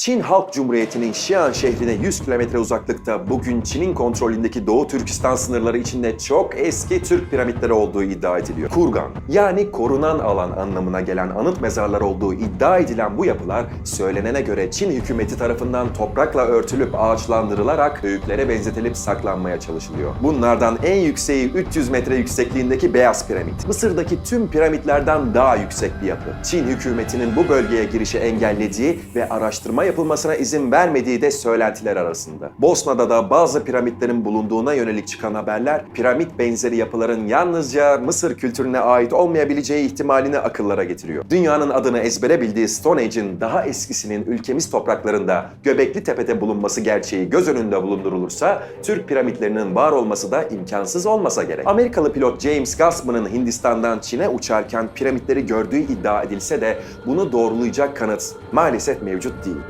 Çin Halk Cumhuriyeti'nin Xi'an şehrine 100 kilometre uzaklıkta bugün Çin'in kontrolündeki Doğu Türkistan sınırları içinde çok eski Türk piramitleri olduğu iddia ediliyor. Kurgan yani korunan alan anlamına gelen anıt mezarlar olduğu iddia edilen bu yapılar söylenene göre Çin hükümeti tarafından toprakla örtülüp ağaçlandırılarak höyüklere benzetilip saklanmaya çalışılıyor. Bunlardan en yükseği 300 metre yüksekliğindeki Beyaz Piramit. Mısır'daki tüm piramitlerden daha yüksek bir yapı. Çin hükümetinin bu bölgeye girişi engellediği ve araştırma yapılmasına izin vermediği de söylentiler arasında. Bosna'da da bazı piramitlerin bulunduğuna yönelik çıkan haberler, piramit benzeri yapıların yalnızca Mısır kültürüne ait olmayabileceği ihtimalini akıllara getiriyor. Dünyanın adını ezbere bildiği Stone Age'in daha eskisinin ülkemiz topraklarında Göbekli Tepe'de bulunması gerçeği göz önünde bulundurulursa, Türk piramitlerinin var olması da imkansız olmasa gerek. Amerikalı pilot James Gassman'ın Hindistan'dan Çin'e uçarken piramitleri gördüğü iddia edilse de bunu doğrulayacak kanıt maalesef mevcut değil.